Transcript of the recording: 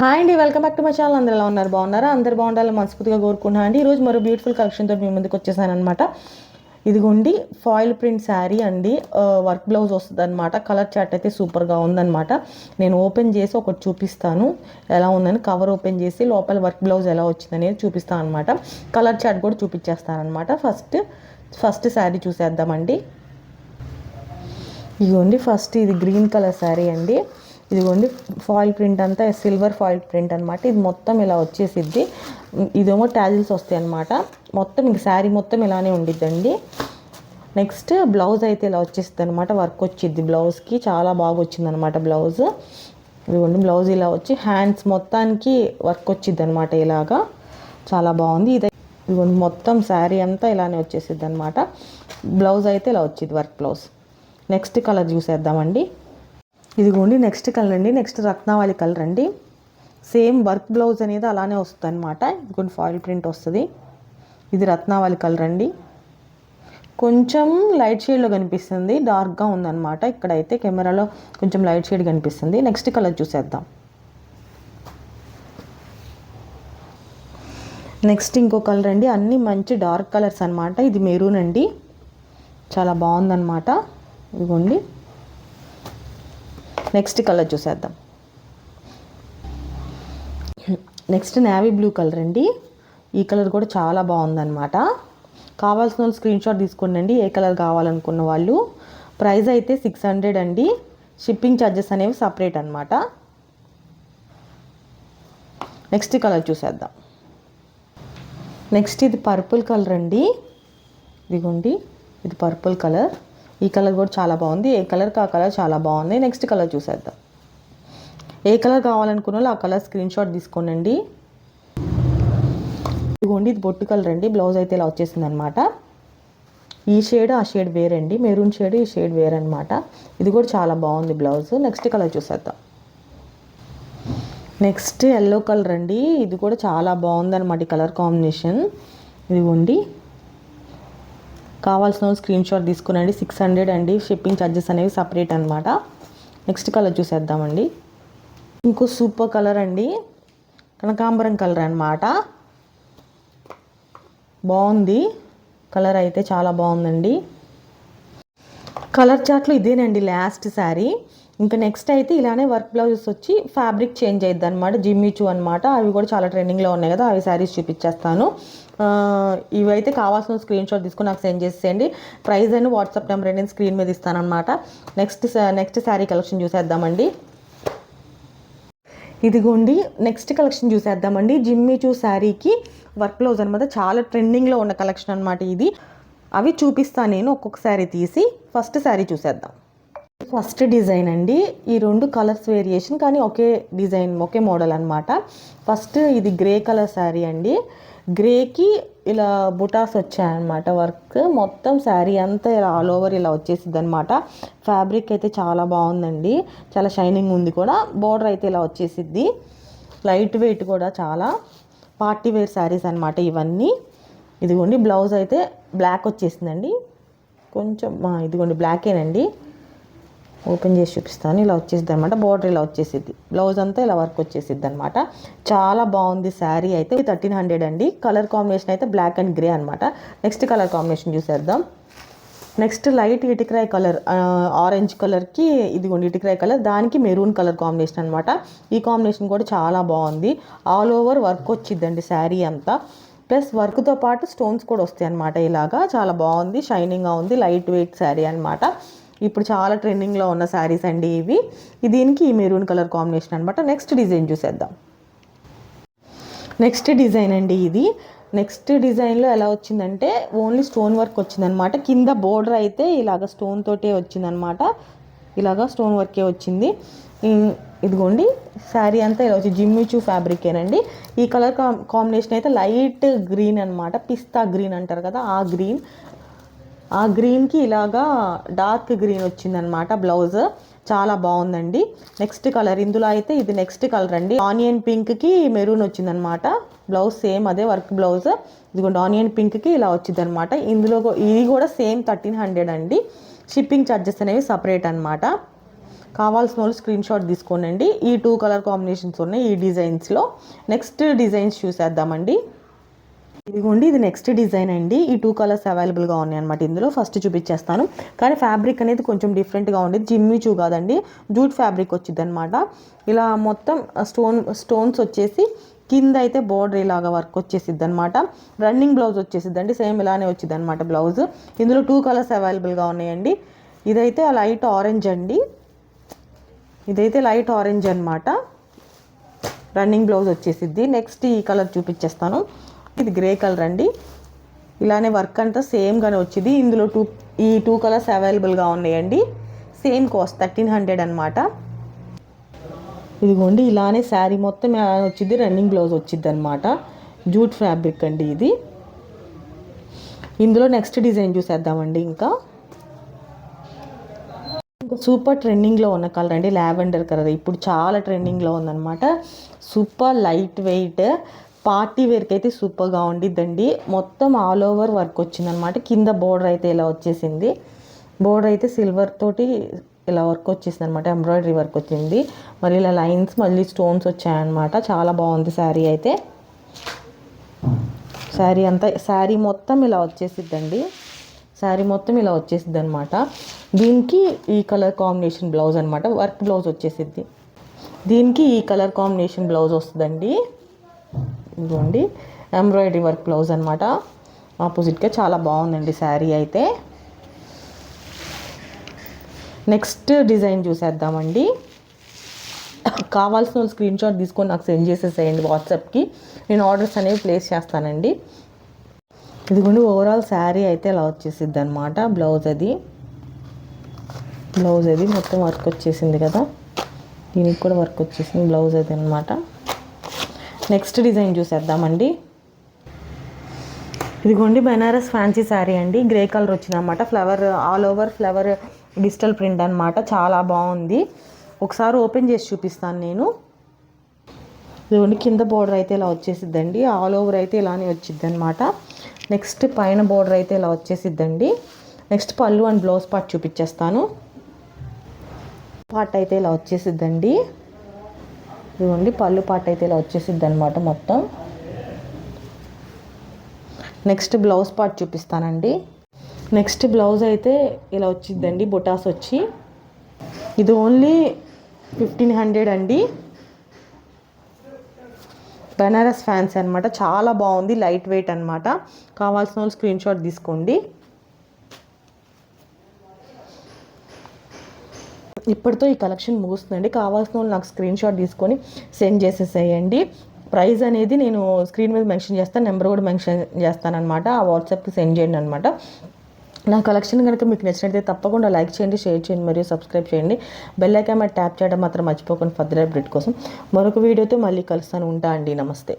Hi అండి welcome back to my channel. అందరూ ఎలా ఉన్నారు? బాగున్నారా? అందరు బాగుండాలని మనస్ఫూర్తిగా కోరుకున్నా అండి. ఈరోజు మరో బ్యూటిఫుల్ కలెక్షన్తో మీ ముందుకు వచ్చేసాను అనమాట ఇదిగోండి ఫాయిల్ ప్రింట్ శారీ అండి. వర్క్ బ్లౌజ్ వస్తుంది అనమాట కలర్ చాట్ అయితే సూపర్గా ఉందన్నమాట. నేను ఓపెన్ చేసి ఒకటి చూపిస్తాను. ఎలా ఉందని కవర్ ఓపెన్ చేసి లోపల వర్క్ బ్లౌజ్ ఎలా వచ్చిందనేది చూపిస్తాను అనమాట కలర్ చాట్ కూడా చూపించేస్తాను అనమాట ఫస్ట్ ఫస్ట్ శారీ చూసేద్దామండి. ఇదిగోండి ఫస్ట్ ఇది గ్రీన్ కలర్ శారీ అండి. ఇదిగోండి ఫాయిల్ ప్రింట్ అంతా సిల్వర్ ఫాయిల్ ప్రింట్ అనమాట ఇది మొత్తం ఇలా వచ్చేసిద్ది. ఇదేమో టాజిల్స్ వస్తాయి అనమాట మొత్తం ఇంక శారీ మొత్తం ఇలానే ఉండిద్దండి. నెక్స్ట్ బ్లౌజ్ అయితే ఇలా వచ్చేస్తుంది అనమాట వర్క్ వచ్చింది బ్లౌజ్కి చాలా బాగా వచ్చింది అనమాట బ్లౌజ్ ఇదిగోండి బ్లౌజ్ ఇలా వచ్చి హ్యాండ్స్ మొత్తానికి వర్క్ వచ్చింది అనమాట ఇలాగా. చాలా బాగుంది. ఇది ఇదిగోండి మొత్తం శారీ అంతా ఇలానే వచ్చేసిద్ది అనమాట బ్లౌజ్ అయితే ఇలా వచ్చింది వర్క్ బ్లౌజ్ నెక్స్ట్ కలర్ చూసేద్దామండి. ఇదిగోండి నెక్స్ట్ కలర్ అండి. నెక్స్ట్ రత్నావళి కలర్ అండి. సేమ్ వర్క్ బ్లౌజ్ అనేది అలానే వస్తుంది అనమాట ఇదిగోండి ఫాయిల్ ప్రింట్ వస్తుంది. ఇది రత్నావళి కలర్ అండి. కొంచెం లైట్ షేడ్లో కనిపిస్తుంది. డార్క్గా ఉందన్నమాట. ఇక్కడైతే కెమెరాలో కొంచెం లైట్ షేడ్ కనిపిస్తుంది. నెక్స్ట్ కలర్ చూసేద్దాం. నెక్స్ట్ ఇంకో కలర్ అండి. అన్నీ మంచి డార్క్ కలర్స్ అనమాట ఇది మెరూన్ అండి. చాలా బాగుందన్నమాట. ఇదిగోండి. నెక్స్ట్ కలర్ చూసేద్దాం. నెక్స్ట్ నేవీ బ్లూ కలర్ అండి. ఈ కలర్ కూడా చాలా బాగుందన్నమాట. కావాల్సిన వాళ్ళు స్క్రీన్ షాట్ తీసుకోండి ఏ కలర్ కావాలనుకున్న వాళ్ళు. ప్రైస్ అయితే సిక్స్ హండ్రెడ్ అండి. షిప్పింగ్ ఛార్జెస్ అనేవి సపరేట్ అనమాట నెక్స్ట్ కలర్ చూసేద్దాం. నెక్స్ట్ ఇది పర్పుల్ కలర్ అండి. ఇదిగోండి ఇది పర్పుల్ కలర్ ఈ కలర్ కూడా చాలా బాగుంది. ఏ కలర్కి ఆ కలర్ చాలా బాగుంది. నెక్స్ట్ కలర్ చూసేద్దాం. ఏ కలర్ కావాలనుకున్న వాళ్ళు ఆ కలర్ స్క్రీన్ షాట్ తీసుకోనండి. ఇదిగోండి ఇది బొట్టు కలర్ అండి. బ్లౌజ్ అయితే ఇలా వచ్చేసింది అనమాట ఈ షేడ్ ఆ షేడ్ వేరండి. మెరూన్ షేడ్ ఈ షేడ్ వేరనమాట. ఇది కూడా చాలా బాగుంది బ్లౌజ్. నెక్స్ట్ కలర్ చూసేద్దాం. నెక్స్ట్ ఎల్లో కలర్ అండి. ఇది కూడా చాలా బాగుంది అనమాట ఈ కలర్ కాంబినేషన్. ఇదిగోండి. కావాల్సిన స్క్రీన్ షాట్ తీసుకునండి. సిక్స్ హండ్రెడ్ అండి. షిప్పింగ్ ఛార్జెస్ అనేవి సపరేట్ అనమాట నెక్స్ట్ కలర్ చూసేద్దామండి. ఇంకో సూపర్ కలర్ అండి. కనకాంబరం కలర్ అనమాట బాగుంది. కలర్ అయితే చాలా బాగుందండి. కలర్ చాట్లో ఇదేనండి లాస్ట్ శారీ ఇంకా నెక్స్ట్ అయితే ఇలానే వర్క్ బ్లౌజెస్ వచ్చి ఫ్యాబ్రిక్ చేంజ్ అయ్యిద్ది అనమాట జిమ్మిచూ అనమాట అవి కూడా చాలా ట్రెండింగ్లో ఉన్నాయి కదా. అవి శారీస్ చూపించేస్తాను ఇవైతే కావాల్సిన స్క్రీన్ షాట్ తీసుకుని నాకు సెండ్ చేసేయండి. ప్రైస్ అని వాట్సాప్ నెంబర్ నేను స్క్రీన్ మీద ఇస్తానమాట నెక్స్ట్ నెక్స్ట్ శారీ కలెక్షన్ చూసేద్దామండి. ఇదిగోండి నెక్స్ట్ కలెక్షన్ చూసేద్దామండి. జిమ్మిచూ శారీకి వర్క్ బ్లౌజ్ అనమాట చాలా ట్రెండింగ్లో ఉన్న కలెక్షన్ అనమాట ఇది. అవి చూపిస్తాను నేను ఒక్కొక్క శారీ తీసి. ఫస్ట్ శారీ చూసేద్దాం. ఫస్ట్ డిజైన్ అండి. ఈ రెండు కలర్స్ వేరియేషన్ కానీ ఒకే డిజైన్ ఒకే మోడల్ అనమాట ఫస్ట్ ఇది గ్రే కలర్ శారీ అండి. గ్రేకి ఇలా బుటాస్ వచ్చాయన్నమాట వర్క్. మొత్తం శారీ అంతా ఇలా ఆల్ ఓవర్ ఇలా వచ్చేసింది అనమాట ఫ్యాబ్రిక్ అయితే చాలా బాగుందండి. చాలా షైనింగ్ ఉంది కూడా. బోర్డర్ అయితే ఇలా వచ్చేసిద్ది. లైట్ వెయిట్ కూడా చాలా. పార్టీ వేర్ శారీస్ అనమాట ఇవన్నీ. ఇదిగోండి బ్లౌజ్ అయితే బ్లాక్ వచ్చేసిందండి. కొంచెం ఇదిగోండి బ్లాకేనండి. ఓపెన్ చేసి చూపిస్తాను. ఇలా వచ్చేసిద్ది అనమాట బోర్డర్ ఇలా వచ్చేసిద్ది. బ్లౌజ్ అంతా ఇలా వర్క్ వచ్చేసిద్ది అనమాట చాలా బాగుంది శారీ అయితే. థర్టీన్ హండ్రెడ్ అండి. కలర్ కాంబినేషన్ అయితే బ్లాక్ అండ్ గ్రే అనమాట నెక్స్ట్ కలర్ కాంబినేషన్ చూసేద్దాం. నెక్స్ట్ లైట్ ఇటిక్రాయ్ కలర్ ఆరెంజ్ కలర్కి ఇదిగోండి ఇటిక్రాయ్ కలర్. దానికి మెరూన్ కలర్ కాంబినేషన్ అనమాట ఈ కాంబినేషన్ కూడా చాలా బాగుంది. ఆల్ ఓవర్ వర్క్ వచ్చిద్దండి శారీ అంతా. ప్లస్ వర్క్తో పాటు స్టోన్స్ కూడా వస్తాయి అనమాట ఇలాగా. చాలా బాగుంది. షైనింగ్గా ఉంది. లైట్ వెయిట్ శారీ అనమాట ఇప్పుడు చాలా ట్రెండింగ్లో ఉన్న శారీస్ అండి ఇవి. దీనికి ఈ మెరూన్ కలర్ కాంబినేషన్ అనమాట నెక్స్ట్ డిజైన్ చూసేద్దాం. నెక్స్ట్ డిజైన్ అండి ఇది. నెక్స్ట్ డిజైన్లో ఎలా వచ్చిందంటే ఓన్లీ స్టోన్ వర్క్ వచ్చిందనమాట కింద బోర్డర్ అయితే ఇలాగ స్టోన్ తోటే వచ్చిందనమాట ఇలాగ స్టోన్ వర్కే వచ్చింది. ఇదిగోండి. శారీ అంతా ఇలా వచ్చి జిమ్మిచూ ఫ్యాబ్రికేనండి. ఈ కలర్ కాంబినేషన్ అయితే లైట్ గ్రీన్ అనమాట పిస్తా గ్రీన్ అంటారు కదా ఆ గ్రీన్. ఆ గ్రీన్కి ఇలాగా డార్క్ గ్రీన్ వచ్చిందనమాట బ్లౌజ్. చాలా బాగుందండి. నెక్స్ట్ కలర్ ఇందులో అయితే ఇది నెక్స్ట్ కలర్ అండి. ఆనియన్ పింక్కి మెరూన్ వచ్చిందనమాట బ్లౌజ్ సేమ్ అదే వర్క్ బ్లౌజ్. ఇదిగోండి ఆనియన్ పింక్కి ఇలా వచ్చింది అనమాట ఇందులో ఇది కూడా సేమ్ థర్టీన్ హండ్రెడ్ అండి. షిప్పింగ్ ఛార్జెస్ అనేవి సపరేట్ అనమాట కావాల్సిన వాళ్ళు స్క్రీన్ షాట్ తీసుకోనండి. ఈ టూ కలర్ కాంబినేషన్స్ ఉన్నాయి ఈ డిజైన్స్లో. నెక్స్ట్ డిజైన్స్ చూసేద్దామండి. ఇదిగోండి ఇది నెక్స్ట్ డిజైన్ అండి. ఈ టూ కలర్స్ అవైలబుల్గా ఉన్నాయి అనమాట ఇందులో. ఫస్ట్ చూపించేస్తాను కానీ ఫ్యాబ్రిక్ అనేది కొంచెం డిఫరెంట్గా ఉండేది. జిమ్మి చూ కాదండి. జూట్ ఫ్యాబ్రిక్ వచ్చింది అనమాట ఇలా మొత్తం స్టోన్ స్టోన్స్ వచ్చేసి కింద అయితే బోర్డర్ ఇలాగా వర్క్ వచ్చేసిద్ది అనమాట రన్నింగ్ బ్లౌజ్ వచ్చేసిద్దండి. సేమ్ ఇలానే వచ్చింది అనమాట బ్లౌజ్ ఇందులో టూ కలర్స్ అవైలబుల్గా ఉన్నాయండి. ఇదైతే లైట్ ఆరెంజ్ అండి. ఇదైతే లైట్ ఆరెంజ్ అనమాట రన్నింగ్ బ్లౌజ్ వచ్చేసిద్ది. నెక్స్ట్ ఈ కలర్ చూపించేస్తాను ఇది గ్రే కలర్ అండి. ఇలానే వర్క్ అంతా సేమ్గానే వచ్చింది. ఇందులో టూ ఈ టూ కలర్స్ అవైలబుల్గా ఉన్నాయండి. సేమ్ కాస్ట్ థర్టీన్ హండ్రెడ్ అనమాట ఇదిగోండి ఇలానే శారీ మొత్తం వచ్చింది? రన్నింగ్ బ్లౌజ్ వచ్చింది అనమాట జూట్ ఫ్యాబ్రిక్ అండి ఇది. ఇందులో నెక్స్ట్ డిజైన్ చూసేద్దామండి ఇంకా. ఇంకా సూపర్ ట్రెండింగ్లో ఉన్న కలర్ అండి లావెండర్ కలర్. ఇప్పుడు చాలా ట్రెండింగ్లో ఉందన్నమాట. సూపర్ లైట్ వెయిట్ పార్టీ వేర్కి అయితే సూపర్గా ఉండిద్దండి. మొత్తం ఆల్ ఓవర్ వర్క్ వచ్చిందనమాట కింద బోర్డర్ అయితే ఇలా వచ్చేసింది. బోర్డర్ అయితే సిల్వర్ తోటి ఇలా వర్క్ వచ్చేసింది అనమాట ఎంబ్రాయిడరీ వర్క్ వచ్చింది. మరి ఇలా లైన్స్ మళ్ళీ స్టోన్స్ వచ్చాయన్నమాట. చాలా బాగుంది శారీ అయితే. శారీ అంతా శారీ మొత్తం ఇలా వచ్చేసిద్దండి. శారీ మొత్తం ఇలా వచ్చేసిద్ది అనమాట దీనికి ఈ కలర్ కాంబినేషన్ బ్లౌజ్ అనమాట వర్క్ బ్లౌజ్ వచ్చేసిద్ది. దీనికి ఈ కలర్ కాంబినేషన్ బ్లౌజ్ వస్తుందండి. ఇదిగోండి ఎంబ్రాయిడరీ వర్క్ బ్లౌజ్ అనమాట ఆపోజిట్గా చాలా బాగుందండి శారీ అయితే. నెక్స్ట్ డిజైన్ చూసేద్దామండి. కావాల్సిన స్క్రీన్ షాట్ తీసుకొని నాకు సెండ్ చేసేసేయండి వాట్సాప్కి. నేను ఆర్డర్స్ అనేవి ప్లేస్ చేస్తానండి. ఇదిగోండి ఓవరాల్ శారీ అయితే ఇలా వచ్చేసిద్ది అనమాట బ్లౌజ్ అది. బ్లౌజ్ అది మొత్తం వర్క్ వచ్చేసింది కదా. దీనికి కూడా వర్క్ వచ్చేసింది బ్లౌజ్ అది అనమాట నెక్స్ట్ డిజైన్ చూసేద్దామండి. ఇదిగోండి బెనారస్ ఫ్యాన్సీ శారీ అండి. గ్రే కలర్ వచ్చిందన్నమాట. Flower all over flower digital print అనమాట చాలా బాగుంది. ఒకసారి ఓపెన్ చేసి చూపిస్తాను నేను. ఇదిగోండి కింద బోర్డర్ అయితే ఇలా వచ్చేసిద్దండి. ఆల్ ఓవర్ అయితే ఇలానే వచ్చిద్ది అనమాట నెక్స్ట్ పైన బోర్డర్ అయితే ఇలా వచ్చేసిద్దండి. Next pallu and blouse part చూపించేస్తాను పార్ట్ అయితే ఇలా వచ్చేసిద్దండి. ఇదిగోండి పళ్ళు పాట అయితే ఇలా వచ్చేసిద్ది అనమాట మొత్తం. నెక్స్ట్ బ్లౌజ్ పార్ట్ చూపిస్తానండి. నెక్స్ట్ బ్లౌజ్ అయితే ఇలా వచ్చిద్దండి బొటాస్ వచ్చి. ఇది ఓన్లీ ఫిఫ్టీన్ హండ్రెడ్ అండి. బెనారస్ ఫ్యాన్స్ అనమాట చాలా బాగుంది లైట్ వెయిట్ అనమాట కావాల్సిన వాళ్ళు స్క్రీన్ షాట్ తీసుకోండి. ఇప్పటితో ఈ కలెక్షన్ ముగుస్తుందండి. కావాల్సిన వాళ్ళు నాకు స్క్రీన్ షాట్ తీసుకొని సెండ్ చేసేసేయండి. ప్రైస్ అనేది నేను స్క్రీన్ మీద మెన్షన్ చేస్తాను నెంబర్ కూడా మెన్షన్ చేస్తానమాట ఆ వాట్సాప్కి సెండ్ చేయండి అనమాట నా కలెక్షన్ కనుక మీకు నచ్చినట్లయితే తప్పకుండా లైక్ చేయండి షేర్ చేయండి మరియు సబ్స్క్రైబ్ చేయండి. బెల్ ఐకాన్ మీద ట్యాప్ చేయడం మాత్రం మర్చిపోకుండా ఫర్దర్ అప్డేట్ కోసం. మరొక వీడియోతో మళ్ళీ కలుస్తాను. ఉంటా అండి. నమస్తే.